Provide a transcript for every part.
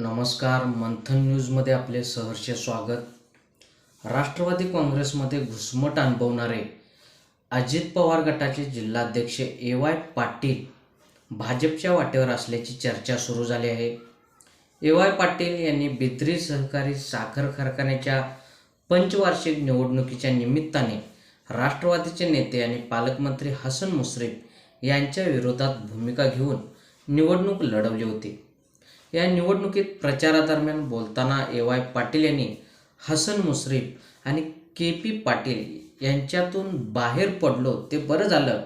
नमस्कार मंथन न्यूजमध्ये आपले सहर्ष स्वागत. राष्ट्रवादी काँग्रेसमध्ये घुसमट अनुभवणारे अजित पवार गटाचे जिल्हाध्यक्ष ए वाय पाटील भाजपच्या वाटेवर असल्याची चर्चा सुरू झाली आहे. ए वाय पाटील यांनी बिद्री सहकारी साखर कारखान्याच्या पंचवार्षिक निवडणुकीच्या निमित्ताने राष्ट्रवादीचे नेते आणि पालकमंत्री हसन मुश्रीफ यांच्या विरोधात भूमिका घेऊन निवडणूक लढवली होती. या निवडणुकीत प्रचारादरम्यान बोलताना ए वाय पाटील यांनी हसन मुश्रीफ आणि के पी पाटील यांच्यातून बाहेर पडलो ते बरं झालं.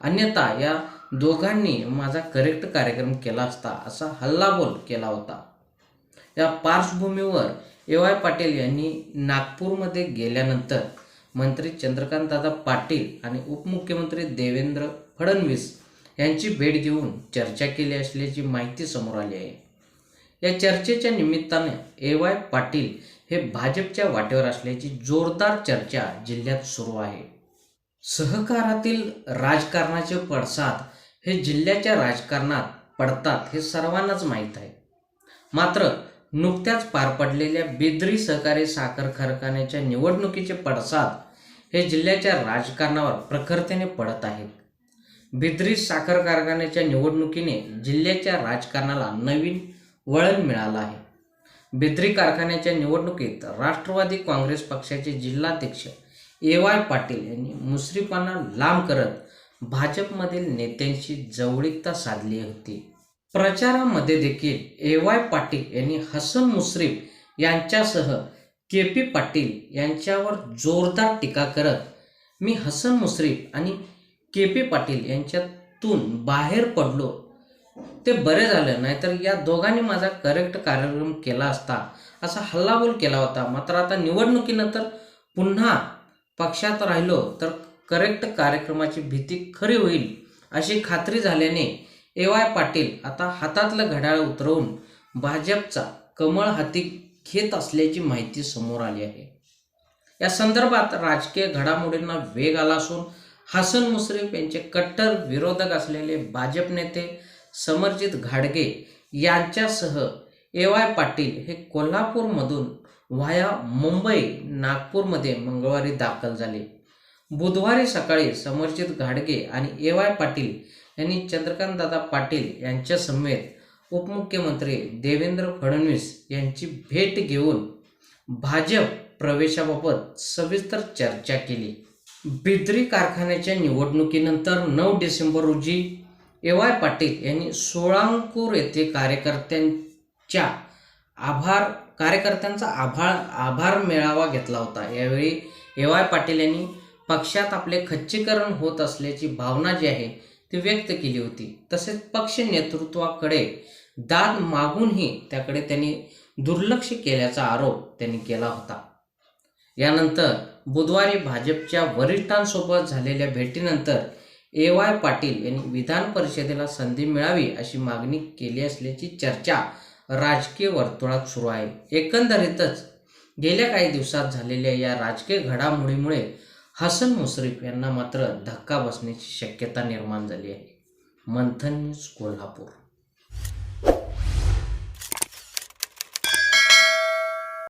अन्यथा या दोघांनी माझा करेक्ट कार्यक्रम केला असता असा हल्लाबोल केला होता. या पार्श्वभूमीवर ए वाय पाटील यांनी नागपूरमध्ये गेल्यानंतर मंत्री चंद्रकांतदादा पाटील आणि उपमुख्यमंत्री देवेंद्र फडणवीस यांची भेट घेऊन चर्चा केली असल्याची माहिती समोर आली आहे. या चर्चेच्या निमित्ताने ए वाय पाटील हे भाजपच्या वाटेवर असल्याची जोरदार चर्चा जिल्ह्यात सुरू आहे. सहकारातील राजकारणाचे पडसाद हे जिल्ह्याच्या राजकारणात पडतात हे सर्वांनाच माहीत आहे. मात्र नुकत्याच पार पडलेल्या बेदरी सहकारी साखर कारखान्याच्या निवडणुकीचे पडसाद हे जिल्ह्याच्या राजकारणावर प्रखरतेने पडत आहेत. बिद्री साखर कारखान्याच्या निवडणुकीने जिल्ह्याच्या राजकारणाला नवीन वळण मिळालं आहे. बिद्री कारखान्याच्या निवडणुकीत राष्ट्रवादी काँग्रेस पक्षाचे जिल्हाध्यक्ष ए वाय पाटील यांनी मुश्रीफांना लांब करत भाजपमधील नेत्यांशी जवळीकता साधली होती. प्रचारामध्ये देखील ए वाय पाटील यांनी हसन मुश्रीफ यांच्यासह के पी पाटील यांच्यावर जोरदार टीका करत मी हसन मुश्रीफ आणि के पी पाटील यांच्यातून बाहेर पडलो ते बरे झालं. नाहीतर या दोघांनी माझा करेक्ट कार्यक्रम केला असता असा हल्लाबोल केला होता. मात्र आता निवडणुकीनंतर पुन्हा पक्षात राहिलो तर करेक्ट कार्यक्रमाची भीती खरी होईल अशी खात्री झाल्याने ए वाय पाटील आता हातातलं घड्याळ उतरवून भाजपचा कमळ हाती घेत असल्याची माहिती समोर आली आहे. या संदर्भात राजकीय घडामोडींना वेग आला असून हसन मुश्रीफ यांचे कट्टर विरोधक असलेले भाजप नेते समरजित घाडगे यांच्यासह ए वाय पाटील हे कोल्हापूरमधून व्हाया मुंबई नागपूरमध्ये मंगळवारी दाखल झाले. बुधवारी सकाळी समरजित घाडगे आणि ए वाय पाटील यांनी चंद्रकांतदादा पाटील यांच्यासमेत उपमुख्यमंत्री देवेंद्र फडणवीस यांची भेट घेऊन भाजप प्रवेशाबाबत सविस्तर चर्चा केली. बिद्री कारखान्याच्या निवडणुकीनंतर नऊ डिसेंबर रोजी ए वाय पाटील यांनी सोळांकूर येथे कार्यकर्त्यांच्या आभार कार्यकर्त्यांचा आभार आभार मेळावा घेतला होता. यावेळी ए वाय पाटील यांनी पक्षात आपले खच्चीकरण होत असल्याची भावना जी आहे ती व्यक्त केली होती. तसेच पक्ष नेतृत्वाकडे दाद मागूनही त्याकडे त्यांनी दुर्लक्ष केल्याचा आरोप त्यांनी केला होता. यानंतर बुधवारी भाजपच्या वरिष्ठांसोबत झालेल्या भेटीनंतर ए वाय पाटील यांनी विधान परिषदेला संधी मिळावी अशी मागणी केली असल्याची चर्चा राजकीय वर्तुळात सुरू आहे. एकंदरीतच गेल्या काही दिवसात झालेल्या या राजकीय घडामोडीमुळे हसन मुश्रीफ यांना मात्र धक्का बसण्याची शक्यता निर्माण झाली आहे. मंथन न्यूज कोल्हापूर.